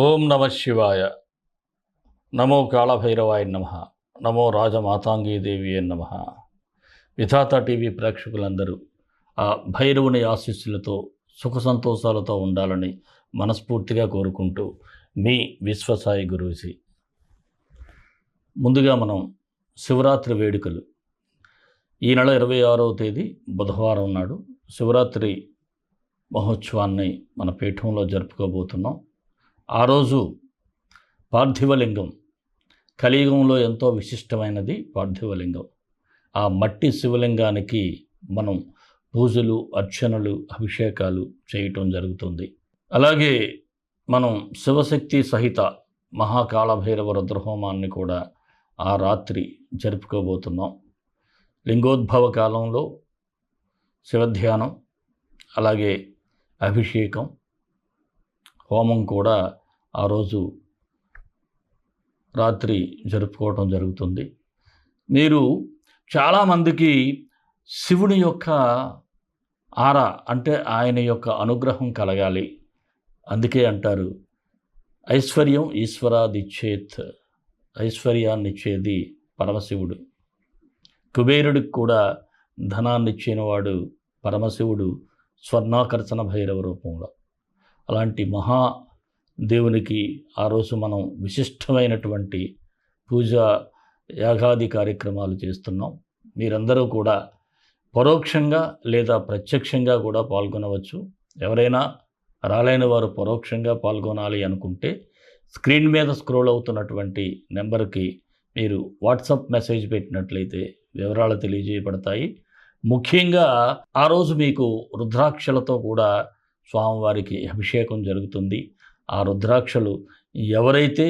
ఓం నమ శివాయ. నమో కాళభైరవాయ నమ. నమో రాజమాతాంగీదేవి నమ. విధాత టీవీ ప్రేక్షకులందరూ ఆ భైరవుని ఆశీస్సులతో సుఖ సంతోషాలతో ఉండాలని మనస్ఫూర్తిగా కోరుకుంటూ మీ విశ్వసాయి గురూజీ. ముందుగా మనం శివరాత్రి వేడుకలు. ఈ నెల ఇరవై ఆరవ తేదీ బుధవారం నాడు శివరాత్రి మహోత్సవాన్ని మన పీఠంలో జరుపుకోబోతున్నాం. ఆ రోజు పార్థివలింగం కలియుగంలో ఎంతో విశిష్టమైనది పార్థివలింగం. ఆ మట్టి శివలింగానికి మనం పూజలు అర్చనలు అభిషేకాలు చేయటం జరుగుతుంది. అలాగే మనం శివశక్తి సహిత మహాకాళభైరవ రుద్రహోమాన్ని కూడా ఆ రాత్రి జరుపుకోబోతున్నాం. లింగోద్భవ కాలంలో శివధ్యానం అలాగే అభిషేకం హోమం కూడా ఆ రోజు రాత్రి జరుపుకోవటం జరుగుతుంది. మీరు చాలామందికి శివుని యొక్క ఆర అంటే ఆయన యొక్క అనుగ్రహం కలగాలి. అందుకే అంటారు ఐశ్వర్యం ఈశ్వరాదిచ్చేత్ ఐశ్వర్యాన్నిచ్చేది పరమశివుడు. కుబేరుడికి కూడా ధనాన్నిచ్చినవాడు పరమశివుడు స్వర్ణాకర్షణ భైరవ రూపంలో. అలాంటి మహా దేవునికి ఆ రోజు మనం విశిష్టమైనటువంటి పూజ యాగాది కార్యక్రమాలు చేస్తున్నాం. మీరందరూ కూడా పరోక్షంగా లేదా ప్రత్యక్షంగా కూడా పాల్గొనవచ్చు. ఎవరైనా రాలేని వారు పరోక్షంగా పాల్గొనాలి అనుకుంటే స్క్రీన్ మీద స్క్రోల్ అవుతున్నటువంటి నెంబర్కి మీరు వాట్సాప్ మెసేజ్ పెట్టినట్లయితే వివరాలు తెలియజేయబడతాయి. ముఖ్యంగా ఆ రోజు మీకు రుద్రాక్షలతో కూడా స్వామివారికి అభిషేకం జరుగుతుంది. ఆ రుద్రాక్షలు ఎవరైతే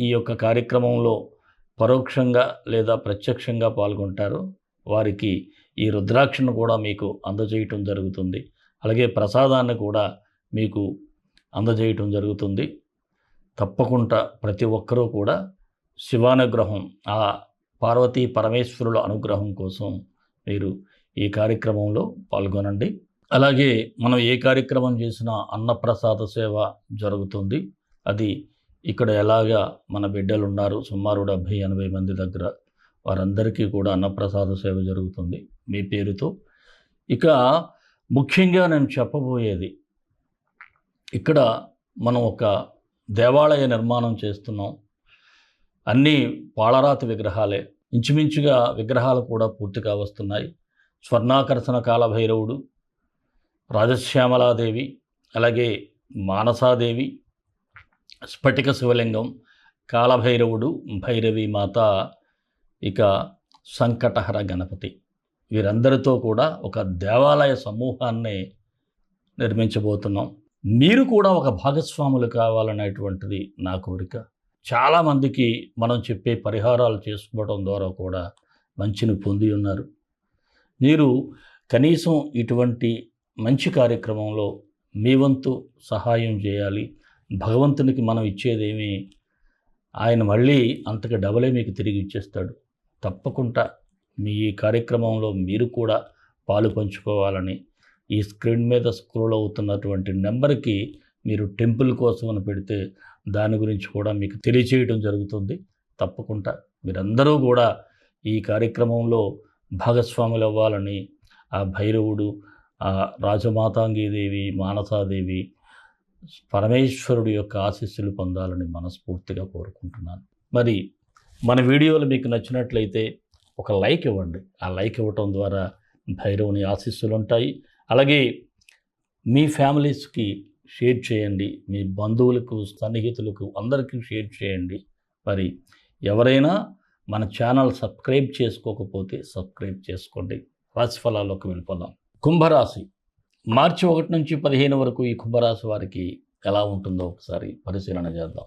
ఈ యొక్క కార్యక్రమంలో పరోక్షంగా లేదా ప్రత్యక్షంగా పాల్గొంటారో వారికి ఈ రుద్రాక్షను కూడా మీకు అందజేయటం జరుగుతుంది. అలాగే ప్రసాదాన్ని కూడా మీకు అందజేయటం జరుగుతుంది. తప్పకుండా ప్రతి ఒక్కరూ కూడా శివానుగ్రహం ఆ పార్వతీ పరమేశ్వరుల అనుగ్రహం కోసం మీరు ఈ కార్యక్రమంలో పాల్గొనండి. అలాగే మనం ఏ కార్యక్రమం చేసినా అన్నప్రసాద సేవ జరుగుతుంది. అది ఇక్కడ ఎలాగా మన బిడ్డలు ఉన్నారు సుమారు డెబ్భై ఎనభై మంది దగ్గర వారందరికీ కూడా అన్నప్రసాద సేవ జరుగుతుంది. మీ పేరుతో. ఇక ముఖ్యంగా నేను చెప్పబోయేది ఇక్కడ మనం ఒక దేవాలయ నిర్మాణం చేస్తున్నాం. అన్నీ పాళరాతి విగ్రహాలే. ఇంచుమించుగా విగ్రహాలు కూడా పూర్తిగా వస్తున్నాయి. స్వర్ణాకర్షణ కాలభైరవుడు రాజశ్యామలాదేవి అలాగే మానసాదేవి స్ఫటిక శివలింగం కాలభైరవుడు భైరవి మాత ఇక సంకటహర గణపతి. వీరందరితో కూడా ఒక దేవాలయ సమూహాన్ని నిర్మించబోతున్నాం. మీరు కూడా ఒక భాగస్వాములు కావాలనేటువంటిది నా కోరిక. చాలామందికి మనం చెప్పే పరిహారాలు చేసుకోవడం ద్వారా కూడా మంచిని పొంది ఉన్నారు. మీరు కనీసం ఇటువంటి మంచి కార్యక్రమంలో మీ వంతు సహాయం చేయాలి. భగవంతునికి మనం ఇచ్చేదేమి ఆయన మళ్ళీ అంతకు డబలే మీకు తిరిగి ఇచ్చేస్తాడు. తప్పకుండా మీ ఈ కార్యక్రమంలో మీరు కూడా పాలు పంచుకోవాలని ఈ స్క్రీన్ మీద స్క్రోల్ అవుతున్నటువంటి నెంబర్కి మీరు టెంపుల్ కోసం అని పెడితే దాని గురించి కూడా మీకు తెలియచేయడం జరుగుతుంది. తప్పకుండా మీరందరూ కూడా ఈ కార్యక్రమంలో భాగస్వాములు అవ్వాలని ఆ భైరవుడు రాజమాతాంగీదేవి మానసాదేవి పరమేశ్వరుడు యొక్క ఆశీస్సులు పొందాలని మనస్ఫూర్తిగా కోరుకుంటున్నాను. మరి మన వీడియోలు మీకు నచ్చినట్లయితే ఒక లైక్ ఇవ్వండి. ఆ లైక్ ఇవ్వటం ద్వారా భైరవుని ఆశీస్సులు ఉంటాయి. అలాగే మీ ఫ్యామిలీస్కి షేర్ చేయండి. మీ బంధువులకు సన్నిహితులకు అందరికీ షేర్ చేయండి. మరి ఎవరైనా మన ఛానల్ సబ్స్క్రైబ్ చేసుకోకపోతే సబ్స్క్రైబ్ చేసుకోండి. రాశిఫలాల్లోకి వెళ్ళిపోదాం. కుంభరాశి. మార్చి ఒకటి నుంచి పదిహేను వరకు ఈ కుంభరాశి వారికి ఎలా ఉంటుందో ఒకసారి పరిశీలన చేద్దాం.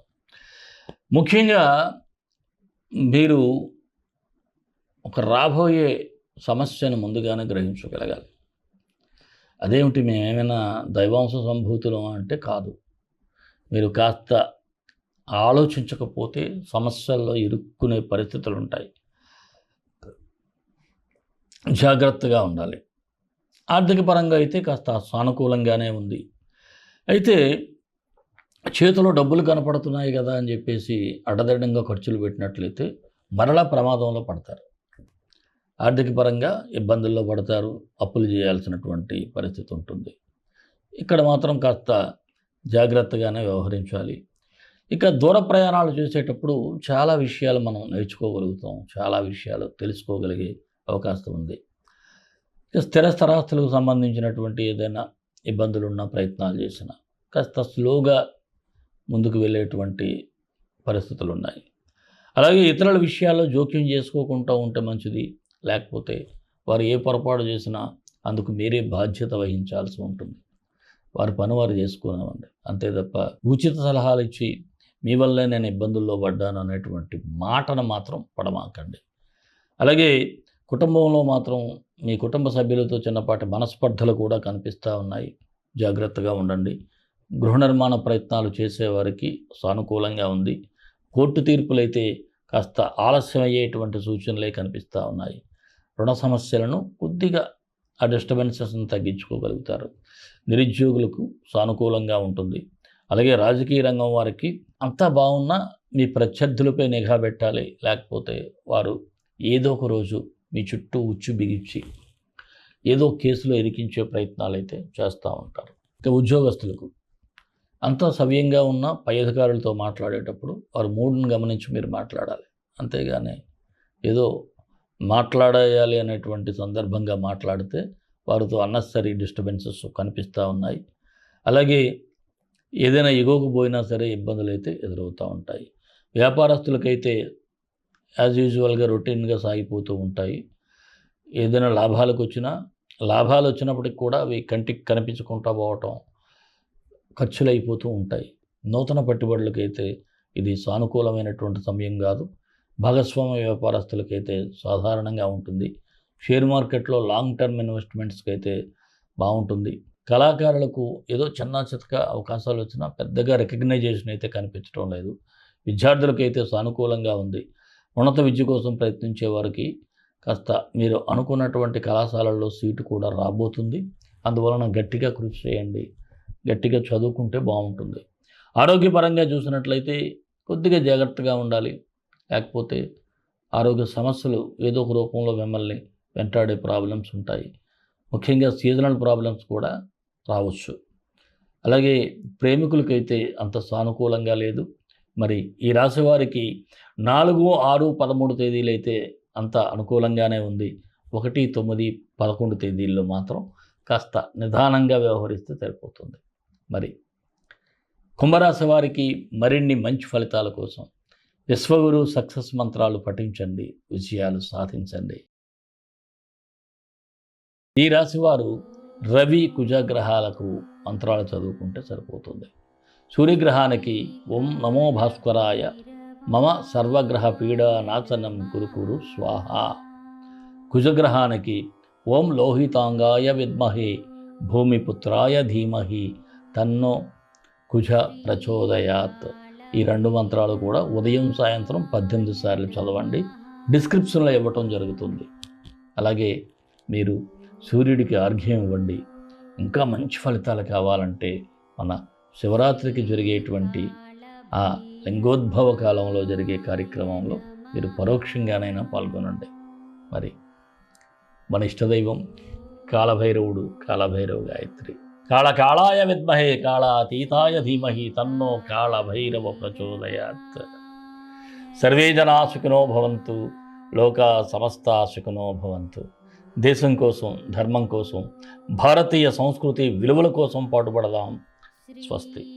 ముఖ్యంగా మీరు ఒక రాబోయే సమస్యను ముందుగానే గ్రహించగలగాలి. అదేమిటి? మేమేమైనా దైవాంశ సంభూతులం అంటే కాదు. మీరు కాస్త ఆలోచించకపోతే సమస్యల్లో ఇరుక్కునే పరిస్థితులు ఉంటాయి జాగ్రత్తగా ఉండాలి. ఆర్థిక పరంగా అయితే కాస్త సానుకూలంగానే ఉంది. అయితే చేతిలో డబ్బులు కనపడుతున్నాయి కదా అని చెప్పేసి అడ్డదడ్డంగా ఖర్చులు పెట్టినట్లయితే మరలా ప్రమాదంలో పడతారు. ఆర్థిక పరంగా ఇబ్బందుల్లో పడతారు అప్పులు చేయాల్సినటువంటి పరిస్థితి ఉంటుంది. ఇక్కడ మాత్రం కాస్త జాగ్రత్తగానే వ్యవహరించాలి. ఇక దూర ప్రయాణాలు చేసేటప్పుడు చాలా విషయాలు మనం నేర్చుకోగలుగుతాం చాలా విషయాలు తెలుసుకోగలిగే అవకాశం ఉంది. స్థిర స్థరాస్తులకు సంబంధించినటువంటి ఏదైనా ఇబ్బందులు ఉన్న ప్రయత్నాలు చేసిన కాస్త స్లోగా ముందుకు వెళ్ళేటువంటి పరిస్థితులు ఉన్నాయి అలాగే ఇతరుల విషయాల్లో జోక్యం చేసుకోకుండా ఉంటే మంచిది. లేకపోతే వారు ఏ పొరపాటు చేసినా అందుకు మీరే బాధ్యత వహించాల్సి ఉంటుంది. వారి పని వారు చేసుకునేవండి అంతే తప్ప ఉచిత సలహాలు ఇచ్చి మీ వల్లే నేను ఇబ్బందుల్లో పడ్డాను అనేటువంటి మాటను మాత్రం పడమాకండి. అలాగే కుటుంబంలో మాత్రం మీ కుటుంబ సభ్యులతో చిన్నపాటి మనస్పర్ధలు కూడా కనిపిస్తూ ఉన్నాయి. జాగ్రత్తగా ఉండండి. గృహ నిర్మాణ ప్రయత్నాలు చేసేవారికి సానుకూలంగా ఉంది. కోర్టు తీర్పులైతే కాస్త ఆలస్యం అయ్యేటువంటి సూచనలే కనిపిస్తూ ఉన్నాయి. రుణ సమస్యలను కొద్దిగా ఆ డిస్టర్బెన్సెస్ను తగ్గించుకోగలుగుతారు. నిరుద్యోగులకు సానుకూలంగా ఉంటుంది. అలాగే రాజకీయ రంగం వారికి అంతా బాగున్నా మీ ప్రత్యర్థులపై నిఘా పెట్టాలి. లేకపోతే వారు ఏదో ఒక రోజు మీ చుట్టూ ఉచ్చు బిగించి ఏదో కేసులో ఇరికించే ప్రయత్నాలు అయితే చేస్తూ ఉంటారు. ఇక ఉద్యోగస్తులకు అంతా సవ్యంగా ఉన్న పై అధికారులతో మాట్లాడేటప్పుడు వారు మూడును గమనించి మీరు మాట్లాడాలి. అంతేగాని ఏదో మాట్లాడేయాలి అనేటువంటి సందర్భంగా మాట్లాడితే వారితో అన్నెసరీ డిస్టర్బెన్సెస్ కనిపిస్తూ ఉన్నాయి. అలాగే ఏదైనా ఎగోకు పోయినా సరే ఇబ్బందులు అయితే ఎదురవుతూ ఉంటాయి. వ్యాపారస్తులకైతే యాజ్ యూజువల్గా రొటీన్గా సాగిపోతూ ఉంటాయి. ఏదైనా లాభాలకు వచ్చినా లాభాలు వచ్చినప్పటికి కూడా అవి కంటికి కనిపించకుండా పోవటం ఖర్చులు అయిపోతూ ఉంటాయి. నూతన పెట్టుబడులకైతే ఇది సానుకూలమైనటువంటి సమయం కాదు. భాగస్వామ్య వ్యాపారస్తులకైతే సాధారణంగా ఉంటుంది. షేర్ మార్కెట్లో లాంగ్ టర్మ్ ఇన్వెస్ట్మెంట్స్కి అయితే బాగుంటుంది. కళాకారులకు ఏదో చిన్న చితక అవకాశాలు వచ్చినా పెద్దగా రికగ్నైజేషన్ అయితే కనిపించడం లేదు. విద్యార్థులకైతే సానుకూలంగా ఉంది. ఉన్నత విద్య కోసం ప్రయత్నించే వారికి కాస్త మీరు అనుకున్నటువంటి కళాశాలల్లో సీటు కూడా రాబోతుంది. అందువలన గట్టిగా కృషి చేయండి. గట్టిగా చదువుకుంటే బాగుంటుంది. ఆరోగ్యపరంగా చూసినట్లయితే కొద్దిగా జాగ్రత్తగా ఉండాలి. లేకపోతే ఆరోగ్య సమస్యలు ఏదో ఒక రూపంలో మిమ్మల్ని వెంటాడే ప్రాబ్లమ్స్ ఉంటాయి. ముఖ్యంగా సీజనల్ ప్రాబ్లమ్స్ కూడా రావచ్చు. అలాగే ప్రేమికులకైతే అంత సానుకూలంగా లేదు. మరి ఈ రాశి వారికి నాలుగు ఆరు పదమూడు తేదీలు అయితే అంత అనుకూలంగానే ఉంది. ఒకటి తొమ్మిది పదకొండు తేదీల్లో మాత్రం కాస్త నిదానంగా వ్యవహరిస్తే సరిపోతుంది. మరి కుంభరాశి వారికి మరిన్ని మంచి ఫలితాల కోసం విశ్వగురు సక్సెస్ మంత్రాలు పఠించండి విజయాలు సాధించండి. ఈ రాశివారు రవి కుజగ్రహాలకు మంత్రాలు చదువుకుంటే సరిపోతుంది. సూర్యగ్రహానికి ఓం నమో భాస్కరాయ మమ సర్వగ్రహ పీడ గురుకురు స్వాహ. కుజగ్రహానికి ఓం లోహితాంగాయ విద్మహే భూమిపుత్రాయ ధీమహి తన్నో కుజ ప్రచోదయాత్. ఈ రెండు మంత్రాలు కూడా ఉదయం సాయంత్రం పద్దెనిమిది సార్లు చదవండి. డిస్క్రిప్షన్లో ఇవ్వటం జరుగుతుంది. అలాగే మీరు సూర్యుడికి ఆర్ఘ్యం ఇవ్వండి. ఇంకా మంచి ఫలితాలు కావాలంటే మన శివరాత్రికి జరిగేటువంటి ఆ లింగోద్భవ కాలంలో జరిగే కార్యక్రమంలో మీరు పరోక్షంగానైనా పాల్గొనండి. మరి మన ఇష్టదైవం కాలభైరవుడు కాలభైరవ గాయత్రి. కాళ కాళాయ విద్మహే కాళాతీతాయ ధీమహి తన్నో కాళభైరవ ప్రచోదయాత్. సర్వే జనా సుఖినో భవంతు లోక సమస్త సుఖినో భవంతు. దేశం కోసం ధర్మం కోసం భారతీయ సంస్కృతి విలువల కోసం పాటుపడదాం. స్వస్తి.